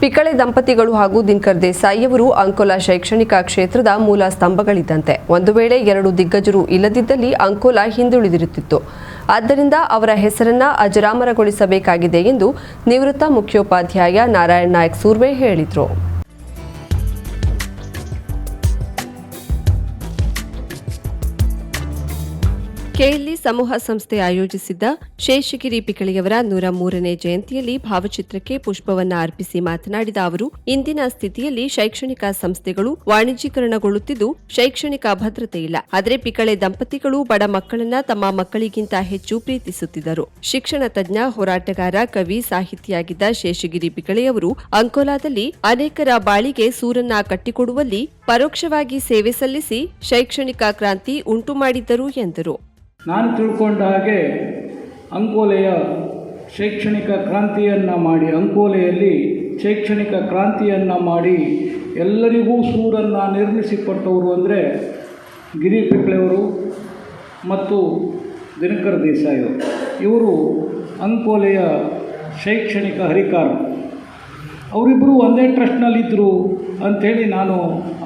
ಪಿಕಳೆ ದಂಪತಿಗಳು ಹಾಗೂ ದಿನಕರ್ ದೇಸಾಯಿ ಅವರು ಅಂಕೋಲಾ ಶೈಕ್ಷಣಿಕ ಕ್ಷೇತ್ರದ ಮೂಲ ಸ್ತಂಭಗಳಿದ್ದಂತೆ. ಒಂದು ವೇಳೆ ಎರಡು ದಿಗ್ಗಜರು ಇಲ್ಲದಿದ್ದಲ್ಲಿ ಅಂಕೋಲಾ ಹಿಂದುಳಿದಿರುತ್ತಿತ್ತು. ಆದ್ದರಿಂದ ಅವರ ಹೆಸರನ್ನ ಅಜರಾಮರಗೊಳಿಸಬೇಕಾಗಿದೆ ಎಂದು ನಿವೃತ್ತ ಮುಖ್ಯೋಪಾಧ್ಯಾಯ ನಾರಾಯಣ ನಾಯಕ್ ಸೂರ್ವೆ ಹೇಳಿದರು. ಕೆಎಲ್ಇ ಸಮೂಹ ಸಂಸ್ಥೆ ಆಯೋಜಿಸಿದ್ದ ಶೇಷಗಿರಿ ಪಿಕಳಿಯವರ ನೂರ ಮೂರನೇ ಜಯಂತಿಯಲ್ಲಿ ಭಾವಚಿತ್ರಕ್ಕೆ ಪುಷ್ಪವನ್ನು ಅರ್ಪಿಸಿ ಮಾತನಾಡಿದ ಅವರು, ಇಂದಿನ ಸ್ಥಿತಿಯಲ್ಲಿ ಶೈಕ್ಷಣಿಕ ಸಂಸ್ಥೆಗಳು ವಾಣಿಜ್ಯೀಕರಣಗೊಳ್ಳುತ್ತಿದ್ದು ಶೈಕ್ಷಣಿಕ ಭದ್ರತೆ ಇಲ್ಲ. ಆದರೆ ಪಿಕಳೆ ದಂಪತಿಗಳು ಬಡ ಮಕ್ಕಳನ್ನ ತಮ್ಮ ಮಕ್ಕಳಿಗಿಂತ ಹೆಚ್ಚು ಪ್ರೀತಿಸುತ್ತಿದ್ದರು. ಶಿಕ್ಷಣ ತಜ್ಞ, ಹೋರಾಟಗಾರ, ಕವಿ, ಸಾಹಿತಿಯಾಗಿದ್ದ ಶೇಷಗಿರಿ ಪಿಕಳೆಯವರು ಅಂಕೋಲಾದಲ್ಲಿ ಅನೇಕರ ಬಾಳಿಗೆ ಸೂರನ್ನ ಕಟ್ಟಿಕೊಡುವಲ್ಲಿ ಪರೋಕ್ಷವಾಗಿ ಸೇವೆ ಸಲ್ಲಿಸಿ ಶೈಕ್ಷಣಿಕ ಕ್ರಾಂತಿ ಉಂಟು ಮಾಡಿದ್ದರು ಎಂದರು. ನಾನು ತಿಳ್ಕೊಂಡ ಹಾಗೆ ಅಂಕೋಲೆಯ ಶೈಕ್ಷಣಿಕ ಕ್ರಾಂತಿಯನ್ನು ಮಾಡಿ, ಅಂಕೋಲೆಯಲ್ಲಿ ಶೈಕ್ಷಣಿಕ ಕ್ರಾಂತಿಯನ್ನು ಮಾಡಿ ಎಲ್ಲರಿಗೂ ಸೂರನ್ನು ನಿರ್ಮಿಸಿಕೊಟ್ಟವರು ಅಂದರೆ ಗಿರಿ ಪಿಪ್ಳೆಯವರು ಮತ್ತು ದಿನಕರ್ ದೇಸಾಯಿ ಇವರು ಅಂಕೋಲೆಯ ಶೈಕ್ಷಣಿಕ ಹರಿಕಾರ. ಅವರಿಬ್ಬರು ಒಂದೇ ಟ್ರಸ್ಟ್ನಲ್ಲಿದ್ದರು ಅಂಥೇಳಿ ನಾನು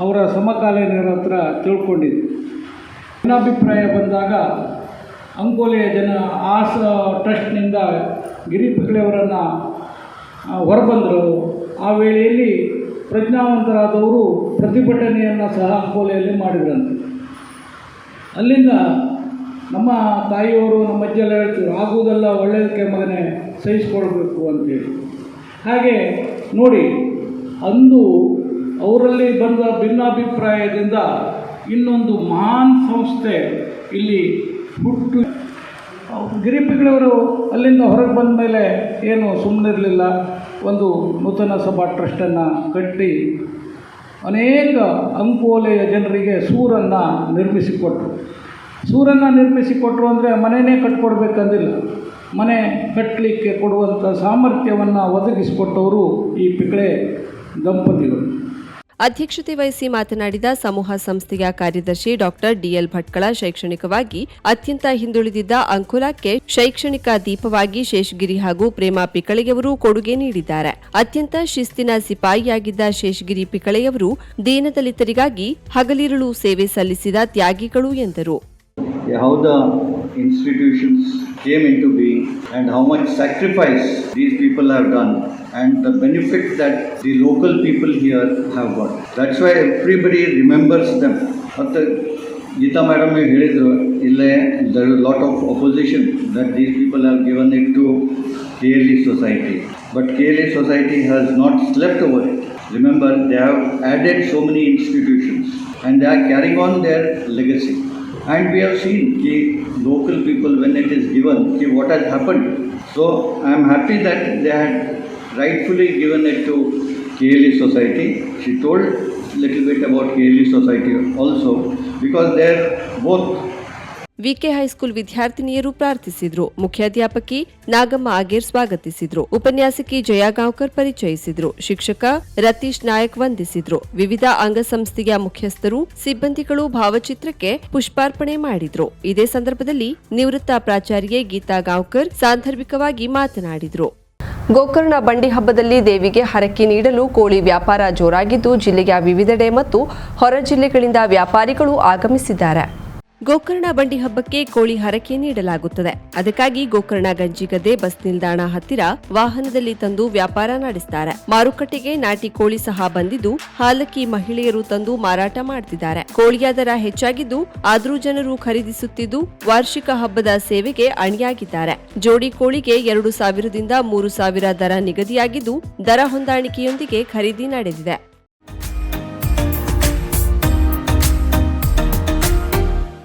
ಅವರ ಸಮಕಾಲೀನರ ಹತ್ರ ತಿಳ್ಕೊಂಡಿದ್ದೆ. ಭಿನ್ನಾಭಿಪ್ರಾಯ ಬಂದಾಗ ಅಂಕೋಲೆಯ ಜನ ಆ ಸ ಟ್ರಸ್ಟ್ನಿಂದ ಗಿರಿ ಪಿಕ್ಳೆಯವರನ್ನು ಹೊರಬಂದರು. ಆ ವೇಳೆಯಲ್ಲಿ ಪ್ರಜ್ಞಾವಂತರಾದವರು ಪ್ರತಿಭಟನೆಯನ್ನು ಸಹ ಅಂಕೋಲೆಯಲ್ಲಿ ಮಾಡಿದ್ರಂತೆ. ಅಲ್ಲಿಂದ ನಮ್ಮ ತಾಯಿಯವರು, ನಮ್ಮ ಅಜ್ಜೆಲ್ಲ ಹೇಳ್ತಿದ್ರು, ಆಗುವುದೆಲ್ಲ ಒಳ್ಳೆಯದಕ್ಕೆ ಮಗನೇ ಸಹಿಸ್ಕೊಳ್ಬೇಕು ಅಂತೇಳಿ. ಹಾಗೆ ನೋಡಿ, ಅಂದು ಅವರಲ್ಲಿ ಬಂದ ಭಿನ್ನಾಭಿಪ್ರಾಯದಿಂದ ಇನ್ನೊಂದು ಮಹಾನ್ ಸಂಸ್ಥೆ ಇಲ್ಲಿ ಹುಟ್ಟು. ಗಿರಿಪಿಗಳವರು ಅಲ್ಲಿಂದ ಹೊರಗೆ ಬಂದ ಮೇಲೆ ಏನು ಸುಮ್ಮನಿರಲಿಲ್ಲ. ಒಂದು ನೂತನ ಸಭಾ ಟ್ರಸ್ಟನ್ನು ಕಟ್ಟಿ ಅನೇಕ ಅಂಕೋಲೆಯ ಜನರಿಗೆ ಸೂರನ್ನು ನಿರ್ಮಿಸಿಕೊಟ್ರು. ಸೂರನ್ನು ನಿರ್ಮಿಸಿಕೊಟ್ರು ಅಂದರೆ ಮನೆಯೇ ಕಟ್ಕೊಡ್ಬೇಕಂದಿಲ್ಲ. ಮನೆ ಕಟ್ಟಲಿಕ್ಕೆ ಕೊಡುವಂಥ ಸಾಮರ್ಥ್ಯವನ್ನು ಒದಗಿಸಿಕೊಟ್ಟವರು ಈ ಪಿಕಳೆ ದಂಪತಿಗಳು. ಅಧ್ಯಕ್ಷತೆ ವಹಿಸಿ ಮಾತನಾಡಿದ ಸಮೂಹ ಸಂಸ್ಥೆಯ ಕಾರ್ಯದರ್ಶಿ ಡಾಕ್ಟರ್ ಡಿಎಲ್ ಭಟ್ಕಳ ಶೈಕ್ಷಣಿಕವಾಗಿ ಅತ್ಯಂತ ಹಿಂದುಳಿದಿದ್ದ ಅಂಕುಲಕ್ಕೆ ಶೈಕ್ಷಣಿಕ ದೀಪವಾಗಿ ಶೇಷಗಿರಿ ಹಾಗೂ ಪ್ರೇಮಾ ಪಿಕಳೆಯವರು ಕೊಡುಗೆ ನೀಡಿದ್ದಾರೆ. ಅತ್ಯಂತ ಶಿಸ್ತಿನ ಸಿಪಾಯಿಯಾಗಿದ್ದ ಶೇಷಗಿರಿ ಪಿಕಳೆಯವರು ದೀನದಲಿತರಿಗಾಗಿ ಹಗಲಿರುಳು ಸೇವೆ ಸಲ್ಲಿಸಿದ ತ್ಯಾಗಿಗಳು ಎಂದರು. came into being and how much sacrifice these people have done and the benefit that the local people here have got. That's why everybody remembers them. ಮತ್ತು ಗೀತಾ ಮೇಡಮ್ ಹೇಳಿದರು ಇಲ್ಲೇ there is lot of opposition that these people have given it to K L E society but K L E society has not slept over it remember they have added so many institutions and they are carrying on their legacy and we have seen the local people when it is given ki what has happened. So i am happy that they had rightfully given it to KLE society. She told little bit about KLE society also because they're both VK high school ವಿದ್ಯಾರ್ಥಿನಿಯರು ಪ್ರಾರ್ಥಿಸಿದ್ರು. ಮುಖ್ಯಾಧ್ಯಾಪಕಿ ನಾಗಮ್ಮ ಆಗೇರ್ ಸ್ವಾಗತಿಸಿದ್ರು. ಉಪನ್ಯಾಸಕಿ ಜಯಾ ಗಾಂವ್ಕರ್ ಪರಿಚಯಿಸಿದ್ರು. ಶಿಕ್ಷಕ ರತೀಶ್ ನಾಯಕ್ ವಂದಿಸಿದ್ರು. ವಿವಿಧ ಅಂಗಸಂಸ್ಥೆಯ ಮುಖ್ಯಸ್ಥರು, ಸಿಬ್ಬಂದಿಗಳು ಭಾವಚಿತ್ರಕ್ಕೆ ಪುಷ್ಪಾರ್ಪಣೆ ಮಾಡಿದ್ರು. ಇದೇ ಸಂದರ್ಭದಲ್ಲಿ ನಿವೃತ್ತ ಪ್ರಾಚಾರ್ಯೆ ಗೀತಾ ಗಾಂವ್ಕರ್ ಸಾಂದರ್ಭಿಕವಾಗಿ ಮಾತನಾಡಿದ್ರು. ಗೋಕರ್ಣ ಬಂಡಿ ಹಬ್ಬದಲ್ಲಿ ದೇವಿಗೆ ಹರಕೆ ನೀಡಲು ಕೋಳಿ ವ್ಯಾಪಾರ ಜೋರಾಗಿದ್ದು, ಜಿಲ್ಲೆಯ ವಿವಿಧೆಡೆ ಮತ್ತು ಹೊರ ಜಿಲ್ಲೆಗಳಿಂದ ವ್ಯಾಪಾರಿಗಳು ಆಗಮಿಸಿದ್ದಾರೆ. ಗೋಕರ್ಣ ಬಂಡಿ ಹಬ್ಬಕ್ಕೆ ಕೋಳಿ ಹರಕೆ ನೀಡಲಾಗುತ್ತದೆ. ಅದಕ್ಕಾಗಿ ಗೋಕರ್ಣ ಗಂಜಿಗದ್ದೆ ಬಸ್ ನಿಲ್ದಾಣ ಹತ್ತಿರ ವಾಹನದಲ್ಲಿ ತಂದು ವ್ಯಾಪಾರ ನಡೆಸ್ತಾರೆ. ಮಾರುಕಟ್ಟೆಗೆ ನಾಟಿ ಕೋಳಿ ಸಹ ಬಂದಿದ್ದು, ಹಾಲಕ್ಕಿ ಮಹಿಳೆಯರು ತಂದು ಮಾರಾಟ ಮಾಡ್ತಿದ್ದಾರೆ. ಕೋಳಿಯ ದರ ಹೆಚ್ಚಾಗಿದ್ದು, ಆದರೂ ಜನರು ಖರೀದಿಸುತ್ತಿದ್ದು, ವಾರ್ಷಿಕ ಹಬ್ಬದ ಸೇವೆಗೆ ಅಣಿಯಾಗಿದ್ದಾರೆ. ಜೋಡಿ ಕೋಳಿಗೆ ಎರಡು ಸಾವಿರದಿಂದ ಮೂರು ಸಾವಿರ ದರ ನಿಗದಿಯಾಗಿದ್ದು, ದರ ಹೊಂದಾಣಿಕೆಯೊಂದಿಗೆ ಖರೀದಿ ನಡೆದಿದೆ.